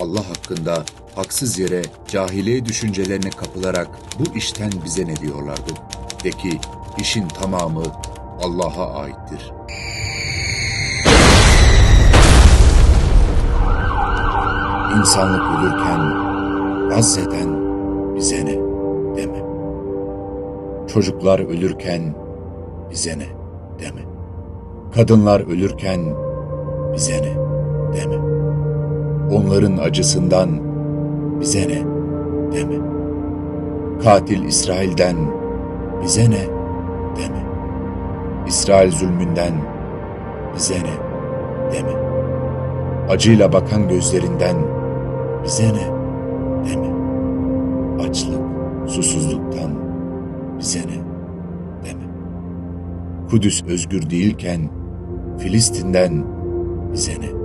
Allah hakkında haksız yere cahiliye düşüncelerine kapılarak bu işten bize ne diyorlardı? De ki işin tamamı Allah'a aittir. İnsanlık ölürken Gazze'den bize ne deme. Çocuklar ölürken bize ne deme. Kadınlar ölürken bize ne deme. Onların acısından bize ne deme. Katil İsrail'den bize ne deme. İsrail zulmünden bize ne deme. Acıyla bakan gözlerinden bize ne deme. Açlık, susuzluktan bize ne deme. Kudüs özgür değilken Filistin'den bize ne